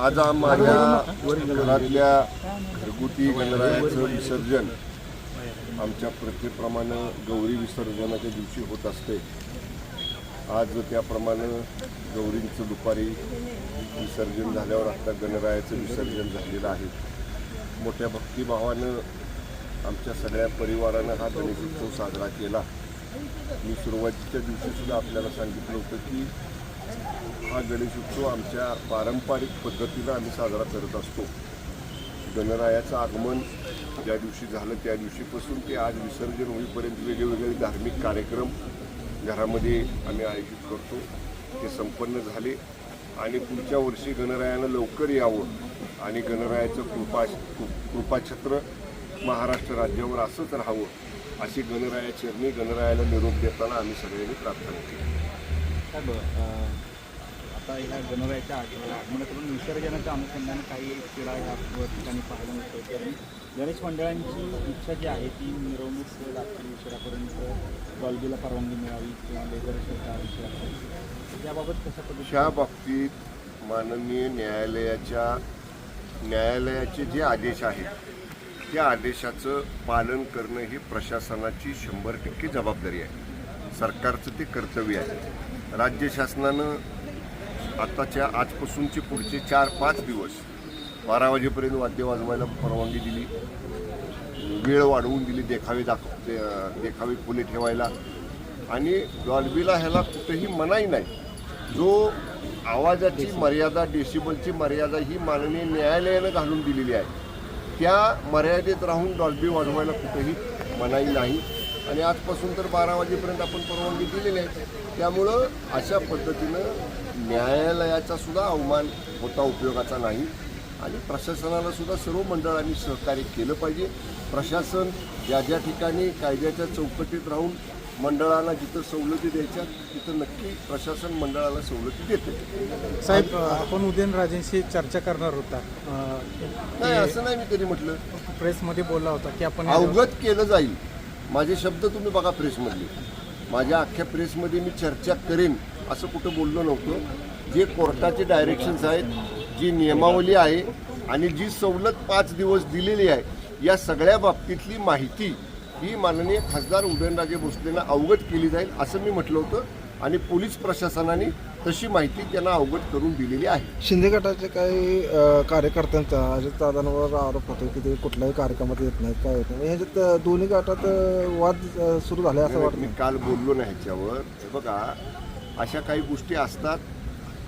आज माझ्या घरातल्या घरगुती गणरायाचं विसर्जन आमच्या प्रथेप्रमाणे गौरी विसर्जनाच्या दिवशी होत असते. आज त्याप्रमाणे गौरींचं दुपारी विसर्जन झाल्यावर आता गणरायाचं विसर्जन झालेलं आहे. मोठ्या भक्तिभावानं आमच्या सगळ्या परिवारानं हा गणेशोत्सव साजरा केला. मी सुरुवातीच्या दिवशी सुद्धा आपल्याला सांगितलं होतं की हा गणेशोत्सव आमच्या पारंपरिक पद्धतीनं आम्ही साजरा करत असतो. गणरायाचं आगमन ज्या दिवशी झालं त्या दिवशीपासून ते आज विसर्जन होईपर्यंत वेगवेगळे धार्मिक कार्यक्रम घरामध्ये आम्ही आयोजित करतो. ते संपन्न झाले आणि पुढच्या वर्षी गणरायानं लवकर यावं आणि गणरायाचं कृपा कृपाछत्र महाराष्ट्र राज्यावर असंच राहावं अशी गणरायाचरणी गणरायाला निरोप देताना आम्ही सगळ्यांनी प्रार्थना केली. आता ह्या गणरायाच्या आग- आगमनाकडून विसर्जनाच्या अनुषंगाने काही क्रीडा ह्या ठिकाणी पाहायला मिळतो आणि गणेश मंडळांची इच्छा जी आहे ती मिरवणूक रात्री उशिरापर्यंत डॉल्बीला परवानगी मिळावी किंवा लेझर शोधा उशिरापर्यंत. याबाबत कशा पद्धतीने? ह्या बाबतीत माननीय न्यायालयाच्या न्यायालयाचे जे आदेश आहेत त्या आदेशाचं पालन करणं ही प्रशासनाची शंभर टक्के जबाबदारी आहे. सरकारचं ते कर्तव्य आहे. राज्य शासनानं आत्ताच्या आजपासूनचे पुढचे चार पाच दिवस बारा वाजेपर्यंत वाद्य वाजवायला परवानगी दिली. वेळ वाढवून दिली देखावे दाख दे- देखावे फुले ठेवायला. आणि डॉल्बीला ह्याला कुठेही मनाई नाही. जो आवाजाची मर्यादा डेसिबलची मर्यादा ही माननीय न्यायालयानं घालून दिलेली आहे. त्या मर्यादेत राहून डॉल्बी वाजवायला कुठेही मनाई नाही. आणि आजपासून तर बारा वाजेपर्यंत आपण परवानगी दिलेली आहे. त्यामुळं अशा पद्धतीनं न्यायालयाचा सुद्धा अवमान होता उपयोगाचा नाही. आणि प्रशासनाला सुद्धा सर्व मंडळांनी सहकार्य केलं पाहिजे. प्रशासन ज्या ज्या ठिकाणी कायद्याच्या चौकटीत राहून मंडळाला जिथं सवलती द्यायच्या तिथं नक्की प्रशासन मंडळाला सवलती देते. साहेब आपण उदयनराजेंशी चर्चा करणार होता. नाही असं नाही मी कधी म्हटलं. प्रेसमध्ये बोलला होता की आपण अवगत केलं जाईल. माझे शब्द तुम्ही बघा प्रेसमधले. माझ्या अख्ख्या प्रेसमध्ये मी चर्चा करेन असं कुठं बोललो नव्हतं. जे कोर्टाचे डायरेक्शन्स आहेत जी नियमावली आहे आणि जी सवलत पाच दिवस दिलेली आहे या सगळ्या बाबतीतली माहिती ही माननीय खासदार उदयनराजे भोसलेंना अवगत केली जाईल असं मी म्हटलं होतं. आणि पोलीस प्रशासनाने तशी माहिती त्यांना अवगत करून दिलेली आहे. शिंदे गटाचे काही कार्यकर्त्यांचा अजित दादांवर आरोप होतो की ते कुठल्याही कार्यक्रमात येत नाहीत काय येत नाही ह्याच्यात अ, दोन्ही गटात वाद सुरू झाले असं मी वाटतं. काल बोललो नाही ह्याच्यावर. हे बघा अशा काही गोष्टी असतात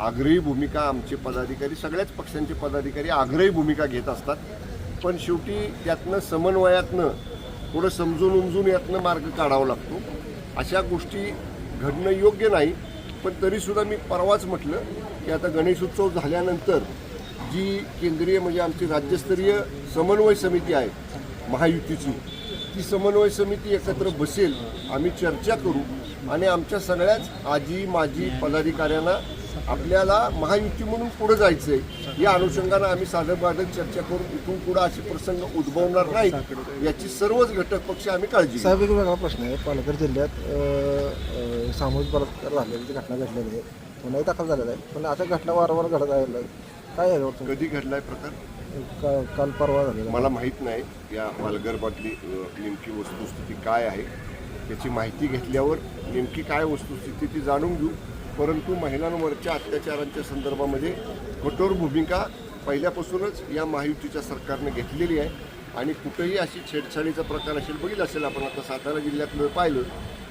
आग्रही भूमिका आमचे पदाधिकारी सगळ्याच पक्षांचे पदाधिकारी आग्रही भूमिका घेत असतात. पण शेवटी त्यातनं समन्वयातनं थोडं समजून उमजून यातनं मार्ग काढावा लागतो. अशा गोष्टी घडणं योग्य नाही पण तरीसुद्धा मी परवाच म्हटलं की आता गणेशोत्सव झाल्यानंतर जी केंद्रीय म्हणजे आमची राज्यस्तरीय समन्वय समिती आहे महायुतीची ती समन्वय समिती एकत्र बसेल आम्ही चर्चा करू आणि आमच्या सगळ्याच आजी माजी पदाधिकाऱ्यांना आपल्याला महायुती म्हणून पुढे जायचं आहे या अनुषंगानं आम्ही साधक बाधक चर्चा करून इथून पुढे असे प्रसंग उद्भवणार नाहीत याची सर्वच घटक पक्ष आम्ही काळजी. साहेब एक वेगळा प्रश्न आहे. पालघर जिल्ह्यात सामूहिक बलात्कार झालेली घटना घडलेली आहे गुन्हाही दाखल झालेला आहे. पण अशा घटना वारंवार घडत आहे. काय कधी घडलाय प्रकार? का- काल परवा झालेला. मला माहीत नाही या पालघरमधली अ, नेमकी वस्तुस्थिती काय आहे? त्याची माहिती घेतल्यावर नेमकी काय वस्तुस्थिती ती जाणून घेऊ. परंतु महिलांवरच्या अत्याचारांच्या संदर्भामध्ये कठोर भूमिका पहिल्यापासूनच या महायुतीच्या सरकारने घेतलेली आहे. आणि कुठेही अशी छेडछाडीचा प्रकार असेल बघितलं असेल आपण आता सातारा जिल्ह्यातलं पाहिलं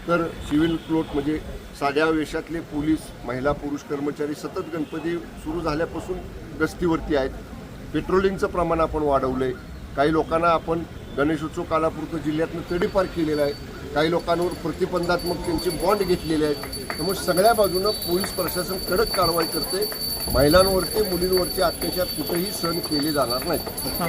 तर सिव्हिल क्लोट म्हणजे साध्या वेशातले पोलीस महिला पुरुष कर्मचारी सतत गणपती सुरू झाल्यापासून गस्तीवरती आहेत. पेट्रोलिंगचं प्रमाण आपण वाढवलं आहे काही लोकांना आपण गणेशोत्सव कालापुरतं जिल्ह्यातनं तडीपार केलेलं आहे. काही लोकांवर प्रतिबंधात्मक त्यांचे बॉन्ड घेतलेले आहेत त्यामुळे सगळ्या बाजूनं पोलीस प्रशासन कडक कारवाई करते. महिलांवरती मुलींवरचे अत्याचार कुठेही सहन केले जाणार नाहीत.